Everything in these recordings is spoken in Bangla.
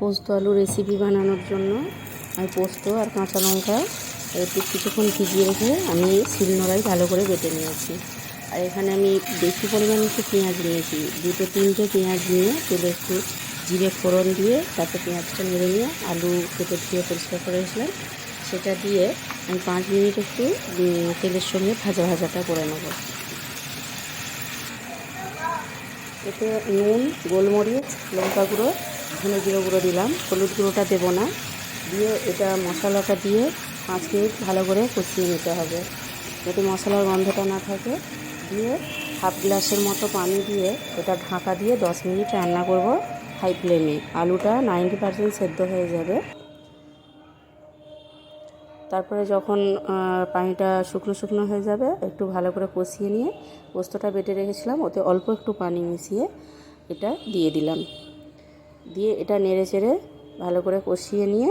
পোস্ত আলু রেসিপি বানানোর জন্য। আমি পোস্ত আর কাঁচা লঙ্কা একটু কিছুক্ষণ ভিজিয়ে রেখে আমি শিলনোড়ায় ভালো করে বেটে নিয়েছি। আর এখানে আমি বেশি পরিমাণে একটু পেঁয়াজ নিয়েছি। দুটো, তিনটে পেঁয়াজ নিয়ে তেলে একটু জিরে ফোড়ন দিয়ে তারপর পেঁয়াজটা নেড়ে নিয়ে আলু কেটে ধুয়ে পরিষ্কার করে সেটা দিয়ে আমি পাঁচ মিনিট একটু তেলের সঙ্গে ভাজা ভাজাটা করে নেব। এতে নুন, গোলমরিচ, লঙ্কা গুঁড়ো ধনে জিরে গুঁড়ো দিলাম। হলুদ গুঁড়োটা দেবো না। দিয়ে এটা মশলাটা দিয়ে পাঁচ মিনিট ভালো করে কষিয়ে নিতে হবে। যাতে মশলার গন্ধটা না থাকে। দিয়ে হাফ গ্লাসের মতো পানি দিয়ে এটা ঢাকা দিয়ে দশ মিনিট রান্না করব হাই ফ্লেমে। আলুটা নাইনটি পারসেন্ট সেদ্ধ হয়ে যাবে। তারপরে যখন পানিটা শুকনো শুকনো হয়ে যাবে, একটু ভালো করে কষিয়ে নিয়ে পোস্তটা বেটে রেখেছিলাম। ওতে অল্প একটু পানি মিশিয়ে এটা দিয়ে দিলাম। দিয়ে এটা নেড়ে চেড়ে ভালো করে কষিয়ে নিয়ে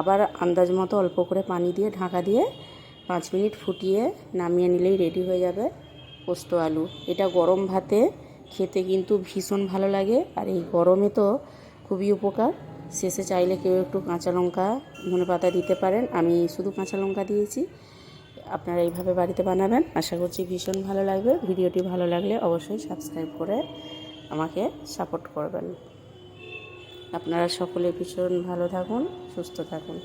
আবার আন্দাজ মতো অল্প করে পানি দিয়ে ঢাকা দিয়ে পাঁচ মিনিট ফুটিয়ে নামিয়ে নিলেই রেডি হয়ে যাবে পোস্ত আলু। এটা গরম ভাতে খেতে কিন্তু ভীষণ ভালো লাগে আর এই গরমে তো খুবই উপকার। শেষে চাইলে কেউ একটু কাঁচা লঙ্কা ধনে পাতা দিতে পারেন। আমি শুধু কাঁচা লঙ্কা দিয়েছি। আপনারা এইভাবে বাড়িতে বানাবেন। আশা করছি ভীষণ ভালো লাগবে। ভিডিওটি ভালো লাগলে অবশ্যই সাবস্ক্রাইব করে আমাকে সাপোর্ট করবেন। আপনারা সকলে ভীষণ ভালো থাকুন সুস্থ থাকুন।